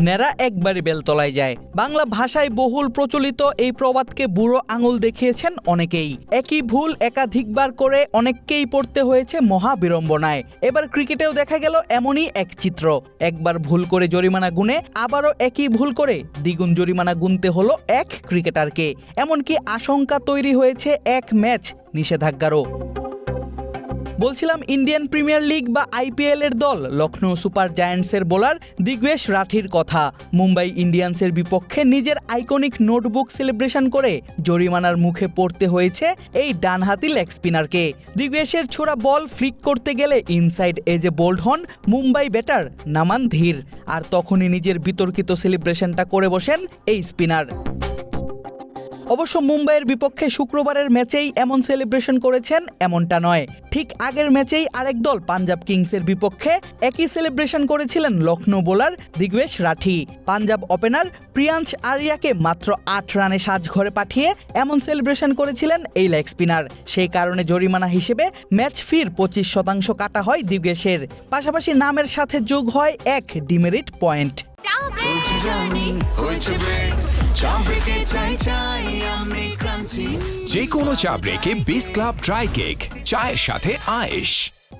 নেড়া একবারই বেলতলায় যায়। বাংলা ভাষায় বহুল প্রচলিত এই প্রবাদকে বুড়ো আঙুল দেখিয়েছেন অনেকেই। একই ভুল একাধিকবার করে অনেককেই পড়তে হয়েছে মহা বিড়ম্বনায় এবার ক্রিকেটেও দেখা গেল এমনই এক চিত্র। একবার ভুল করে জরিমানা গুনে আবারও একই ভুল করে দ্বিগুণ জরিমানা গুনতে হলো এক ক্রিকেটারকে। এমনকি আশঙ্কা তৈরি হয়েছে এক ম্যাচ নিষেধাজ্ঞারও। বলছিলাম ইন্ডিয়ান প্রিমিয়ার লিগ বা আইপিএল এর দল লখনৌ সুপার জায়ান্টসের বোলার দিগ্বেশ রাঠির কথা। মুম্বাই ইন্ডিয়ান্সের বিপক্ষে নিজের আইকনিক নোটবুক সেলিব্রেশন করে জরিমানার মুখে পড়তে হয়েছে এই ডানহাতি লেগ স্পিনারকে। দিগ্বেশের ছোড়া বল ফ্লিক করতে গেলে ইনসাইড এজে বোল্ড হন মুম্বাই ব্যাটার নামান ধীর। আর তখনই নিজের বিতর্কিত সেলিব্রেশনটা করে বসেন এই স্পিনার। অবশ্য মুম্বাইয়ের বিপক্ষে শুক্রবারের ম্যাচেই এমন সেলিব্রেশন করেছেন এমনটা নয়। ঠিক আগের ম্যাচেই আরেক দল পাঞ্জাব কিংসের বিপক্ষে একই সেলিব্রেশন করেছিলেন লখনৌ বোলার দিগ্বেশ রাঠি। পাঞ্জাব ওপেনার প্রিয়াংশ আরিয়াকে মাত্র আট রানে সাজঘরে পাঠিয়ে এমন সেলিব্রেশন করেছিলেন এই লেগ স্পিনার। সেই কারণে জরিমানা হিসেবে ম্যাচ ফির পঁচিশ শতাংশ কাটা হয় দিগ্বেশের। পাশাপাশি নামের সাথে যোগ হয় এক ডিমেরিট পয়েন্ট। চাই ক্রান্তি যে কোনো চা ব্রেকে বিস ক্লাব ড্রাই কেক চায়ের সাথে আয়েশ।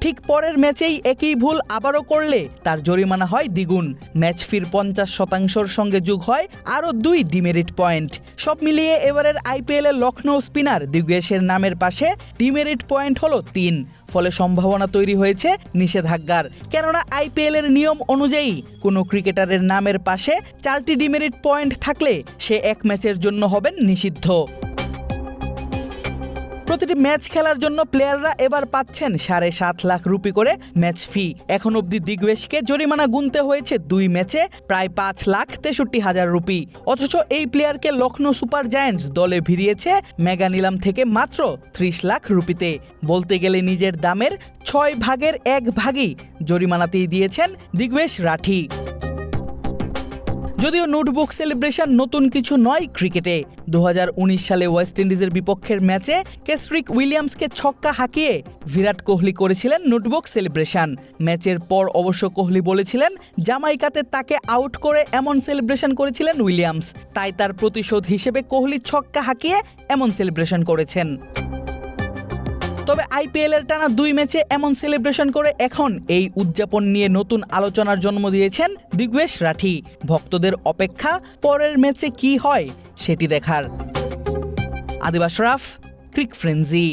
ঠিক পরের ম্যাচেই একই ভুল আবারও করলে তার জরিমানা হয় দ্বিগুণ। ম্যাচ ফির পঞ্চাশ শতাংশর সঙ্গে যোগ হয় আরও দুই ডিমেরিট পয়েন্ট। সব মিলিয়ে এবারের আইপিএল লখনৌ স্পিনার দিগ্বেশের নামের পাশে ডিমেরিট পয়েন্ট হলো তিন। ফলে সম্ভাবনা তৈরি হয়েছে নিষেধাজ্ঞার। কেননা আইপিএল এর নিয়ম অনুযায়ী কোনো ক্রিকেটারের নামের পাশে চারটি ডিমেরিট পয়েন্ট থাকলে সে এক ম্যাচের জন্য হবেন নিষিদ্ধ। প্রতিটি ম্যাচ খেলার জন্য প্লেয়াররা এবার পাচ্ছেন সাড়ে সাত লাখ রুপি করে ম্যাচ ফি। এখন অবধি দিগ্বেশকে জরিমানা গুনতে হয়েছে দুই ম্যাচে প্রায় পাঁচ লাখ তেষট্টি হাজার রুপি। অথচ এই প্লেয়ারকে লখনৌ সুপার জায়ান্টস দলে ভিড়িয়েছে মেগা নিলাম থেকে মাত্র ত্রিশ লাখ রুপিতে। বলতে গেলে নিজের দামের ছয় ভাগের এক ভাগই জরিমানাতেই দিয়েছেন দিগ্বেশ রাঠি। যদিও নোটবুক সেলিব্রেশন নতুন কিছু নয় ক্রিকেটে। দু হাজার উনিশ সালে ওয়েস্ট ইন্ডিজের বিপক্ষের ম্যাচে কেসরিক উইলিয়ামসকে ছক্কা হাঁকিয়ে বিরাট কোহলি করেছিলেন নোটবুক সেলিব্রেশন। ম্যাচের পর অবশ্য কোহলি বলেছিলেন, জামাইকাতে তাকে আউট করে এমন সেলিব্রেশন করেছিলেন উইলিয়ামস। তাই তার প্রতিশোধ হিসেবে কোহলি ছক্কা হাঁকিয়ে এমন সেলিব্রেশন করেছেন। তবে আইপিএল এর টানা দুই ম্যাচে এমন সেলিব্রেশন করে এখন এই উদযাপন নিয়ে নতুন আলোচনার জন্ম দিয়েছেন দিগ্বেশ রাঠি। ভক্তদের অপেক্ষা পরের ম্যাচে কি হয় সেটি দেখার। আদিবাস রাফ, ক্রিক ফ্রেন্জি